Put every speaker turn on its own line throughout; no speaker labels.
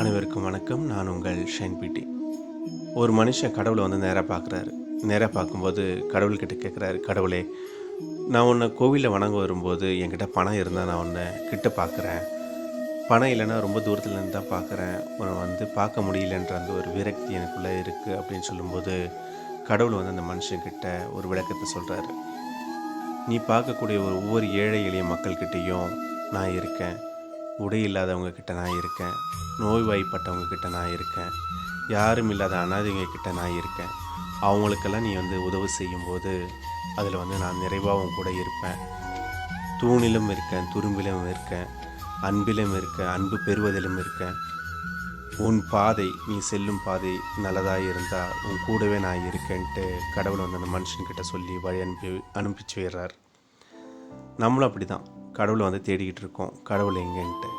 அனைவருக்கும் வணக்கம். நான் உங்கள் ஷைன் பிடி ஒரு மனுஷன் கடவுளை வந்து நேராக பார்க்குறாரு. நேராக பார்க்கும்போது கடவுள்கிட்ட கேட்குறாரு கடவுளே நான் உன்னை கோவிலில் வணங்க வரும்போது என்கிட்ட பணம் இருந்தால் நான் உன்னை கிட்ட பார்க்குறேன். பணம் இல்லைன்னா ரொம்ப தூரத்துலேருந்து தான் பார்க்குறேன். உன்னை வந்து பார்க்க முடியலன்ற அந்த ஒரு விரக்தி எனக்குள்ளே இருக்குது அப்படின்னு சொல்லும்போது கடவுள் வந்து அந்த மனுஷன்கிட்ட ஒரு விளக்கத்தை சொல்கிறாரு நீ பார்க்கக்கூடிய ஒரு ஒவ்வொரு ஏழை எளிய மக்கள்கிட்டேயும் நான் இருக்கேன். உடை இல்லாதவங்க கிட்ட நான் இருக்கேன். நோய்வாய்ப்பட்டவங்க கிட்ட நான் இருக்கேன். யாரும் இல்லாத அனாதைங்க கிட்ட நான் இருக்கேன். அவங்களுக்கெல்லாம் நீ வந்து உதவி செய்யும்போது அதில் வந்து நான் நிறைவாகவும் கூட இருப்பேன். தூணிலும் இருக்கேன் துரும்பிலும் இருக்கேன் அன்பிலும் இருக்கேன் அன்பு பெறுவதிலும் இருக்கேன். உன் பாதை நீ செல்லும் பாதை நல்லதாக இருந்தால் உன் கூடவே நான் இருக்கேன்ட்டு கடவுள் வந்து அந்த மனுஷன்கிட்ட சொல்லி வழி அனுப்பி அனுப்பிச்சு விடுறார். நம்மளும் அப்படி தான் கடவுளை வந்து தேடிக்கிட்டு இருக்கோம். கடவுள் எங்கேன்ட்டு.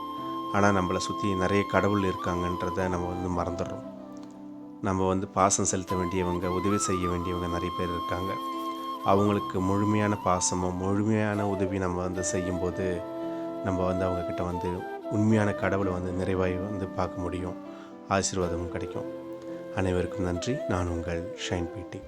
ஆனால் நம்மளை சுற்றி நிறைய கடவுள் இருக்காங்கன்றதை நம்ம வந்து மறந்துடுறோம். நம்ம வந்து பாசம் செலுத்த வேண்டியவங்க உதவி செய்ய வேண்டியவங்க நிறைய பேர் இருக்காங்க. அவங்களுக்கு முழுமையான பாசமும் முழுமையான உதவி நம்ம வந்து செய்யும்போது நம்ம வந்து அவங்கக்கிட்ட வந்து உண்மையான கடவுளை வந்து நிறைவாய் வந்து பார்க்க முடியும். ஆசீர்வாதமும் கிடைக்கும். அனைவருக்கும் நன்றி. நான் உங்கள் ஷைன் பீட்டி.